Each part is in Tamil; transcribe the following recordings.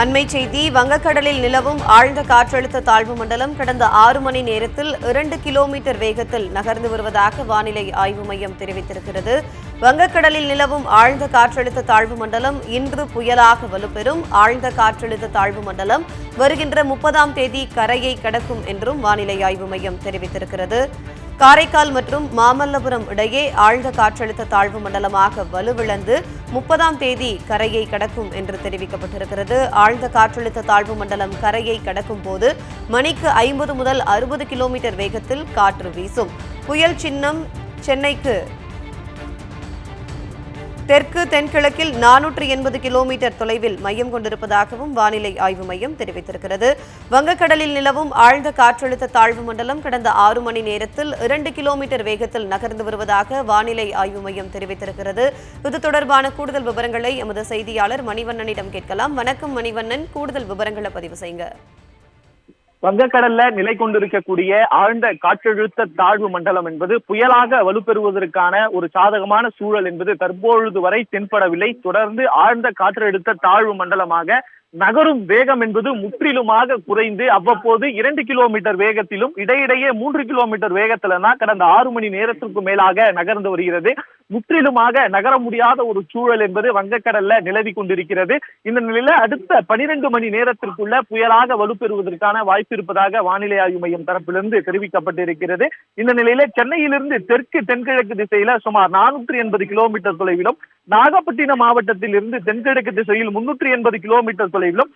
அண்மை செய்தி வங்கக்கடலில் நிலவும் ஆழ்ந்த காற்றழுத்த தாழ்வு மண்டலம் கடந்த ஆறு மணி நேரத்தில் இரண்டு கிலோமீட்டர் வேகத்தில் நகர்ந்து வருவதாக வானிலை ஆய்வு மையம் தெரிவித்திருக்கிறது. வங்கக்கடலில் நிலவும் ஆழ்ந்த காற்றழுத்த தாழ்வு மண்டலம் இன்று புயலாக வலுப்பெறும். ஆழ்ந்த காற்றழுத்த தாழ்வு மண்டலம் வருகின்ற முப்பதாம் தேதி கரையை கடக்கும் என்றும் வானிலை ஆய்வு மையம் தெரிவித்திருக்கிறது. காரைக்கால் மற்றும் மாமல்லபுரம் இடையே ஆழ்ந்த காற்றழுத்த தாழ்வு மண்டலமாக வலுவிழந்து முப்பதாம் தேதி கரையை கடக்கும் என்று தெரிவிக்கப்பட்டிருக்கிறது. ஆழ்ந்த காற்றழுத்த தாழ்வு மண்டலம் கரையை கடக்கும் போது மணிக்கு ஐம்பது முதல் அறுபது கிலோமீட்டர் வேகத்தில் காற்று வீசும். புயல் சின்னம் சென்னைக்கு தெற்கு தென்கிழக்கில் நானூற்று எண்பது கிலோமீட்டர் தொலைவில் மையம் கொண்டிருப்பதாகவும் வானிலை ஆய்வு மையம் தெரிவித்திருக்கிறது. வங்கக்கடலில் நிலவும் ஆழ்ந்த காற்றழுத்த தாழ்வு மண்டலம் கடந்த ஆறு மணி நேரத்தில் இரண்டு கிலோமீட்டர் வேகத்தில் நகர்ந்து வருவதாக வானிலை ஆய்வு மையம் தெரிவித்திருக்கிறது. இது தொடர்பான கூடுதல் விவரங்களை எமது செய்தியாளர் மணிவண்ணனிடம் கேட்கலாம். வணக்கம் மணிவண்ணன். கூடுதல் விவரங்களை பதிவு செய்யுங்க. வங்கக்கடல்ல நிலை கொண்டிருக்கக்கூடிய ஆழ்ந்த காற்றழுத்த தாழ்வு மண்டலம் என்பது புயலாக வலுப்பெறுவதற்கான ஒரு சாதகமான சூழல் என்பது தற்பொழுது வரை தென்படவில்லை. தொடர்ந்து ஆழ்ந்த காற்றழுத்த தாழ்வு மண்டலமாக நகரும் வேகம் என்பது முற்றிலுமாக குறைந்து அவ்வப்போது இரண்டு கிலோமீட்டர் வேகத்திலும் இடையிடையே மூன்று கிலோமீட்டர் வேகத்துல கடந்த ஆறு மணி நேரத்திற்கு மேலாக நகர்ந்து வருகிறது. முற்றிலுமாக நகர முடியாத ஒரு சூழல் என்பது வங்கக்கடல்ல நிலவி கொண்டிருக்கிறது. இந்த நிலையில அடுத்த பனிரெண்டு மணி நேரத்திற்குள்ள புயலாக வலுப்பெறுவதற்கான வாய்ப்பு இருப்பதாக வானிலை ஆய்வு மையம் தரப்பிலிருந்து தெரிவிக்கப்பட்டிருக்கிறது. இந்த நிலையில சென்னையிலிருந்து தெற்கு தென்கிழக்கு திசையில சுமார் நானூற்றி எண்பது கிலோமீட்டர் தொலைவிலும் நாகப்பட்டினம் மாவட்டத்தில் இருந்து தென்கிழக்கு திசையில் முன்னூற்றி எண்பது கிலோமீட்டர் தொலைவிலும்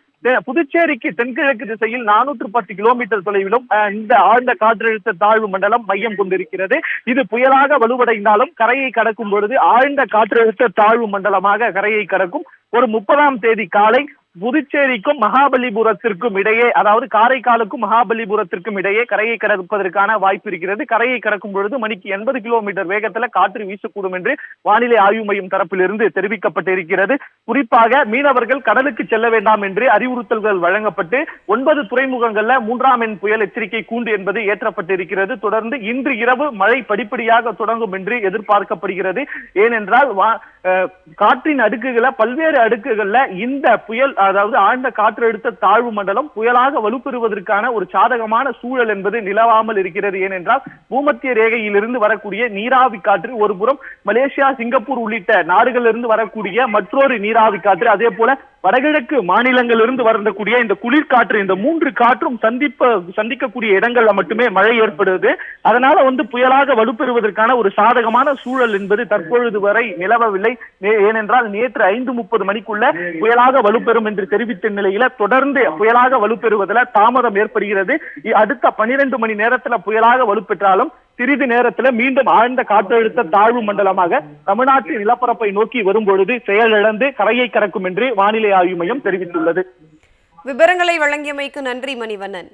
புதுச்சேரிக்கு தென்கிழக்கு திசையில் நானூற்று பத்து கிலோமீட்டர் தொலைவிலும் இந்த ஆழ்ந்த காற்றழுத்த தாழ்வு மண்டலம் மையம் கொண்டிருக்கிறது. இது புயலாக வலுவடைந்தாலும் கரையை கடக்கும் பொழுது ஆழ்ந்த காற்றழுத்த தாழ்வு மண்டலமாக கரையை கடக்கும். ஒரு முப்பதாம் தேதி காலை புதுச்சேரிக்கும் மகாபலிபுரத்திற்கும் இடையே அதாவது காரைக்காலுக்கும் மகாபலிபுரத்திற்கும் இடையே கரையை கடப்பதற்கான வாய்ப்பு இருக்கிறது. கரையை கடக்கும் பொழுது மணிக்கு எண்பது கிலோமீட்டர் வேகத்துல காற்று வீசக்கூடும் என்று வானிலை ஆய்வு மையம் தரப்பிலிருந்து தெரிவிக்கப்பட்டிருக்கிறது குறிப்பாக மீனவர்கள் கடலுக்கு செல்ல வேண்டாம் என்று அறிவுறுத்தல்கள் வழங்கப்பட்டு ஒன்பது துறைமுகங்கள்ல மூன்றாம் எண் புயல் எச்சரிக்கை கூண்டு என்பது ஏற்றப்பட்டிருக்கிறது தொடர்ந்து இன்று இரவு மழை படிப்படியாக தொடங்கும் என்று எதிர்பார்க்கப்படுகிறது. ஏனென்றால் வா- காற்றின் அடுக்குகளை பல்வேறு அடுக்குகள்ல இந்த புயல் அதாவது ஆழ்ந்த காற்றழுத்த தாழ்வு மண்டலம் புயலாக வலுப்பெறுவதற்கான ஒரு சாதகமான சூழல் என்பது நிலவாமல் இருக்கிறது. ஏனென்றால் பூமத்திய ரேகையிலிருந்து வரக்கூடிய நீராவி காற்று ஒரு புறம் மலேசியா சிங்கப்பூர் உள்ளிட்ட நாடுகளிலிருந்து வரக்கூடிய மற்றொரு நீராவி காற்று அதே போல வடகிழக்கு மாநிலங்களிலிருந்து வரக்கூடிய இந்த குளிர்காற்று இந்த மூன்று காற்றும் சந்திப்ப சந்திக்கக்கூடிய இடங்கள்ல மட்டுமே மழை ஏற்படுது. அதனால வந்து புயலாக வலுப்பெறுவதற்கான ஒரு சாதகமான சூழல் என்பது தற்பொழுது வரை நிலவவில்லை. ஏனென்றால் நேற்று ஐந்து முப்பது மணிக்குள்ள புயலாக வலுப்பெறும் என்று தெரிவித்த நிலையில தொடர்ந்து புயலாக வலுப்பெறுவதில் தாமதம் ஏற்படுகிறது. அடுத்த பனிரெண்டு மணி நேரத்துல புயலாக வலுப்பெற்றாலும் சிறிது நேரத்துல மீண்டும் ஆழ்ந்த காற்றழுத்த தாழ்வு மண்டலமாக தமிழ்நாட்டின் நிலப்பரப்பை நோக்கி வரும் பொழுது செயலிழந்து கரையை கடக்கும் என்று வானிலை ஆய்வு மையம் தெரிவித்துள்ளது. விவரங்களை வழங்கியமைக்கு நன்றி மணிவண்ணன்.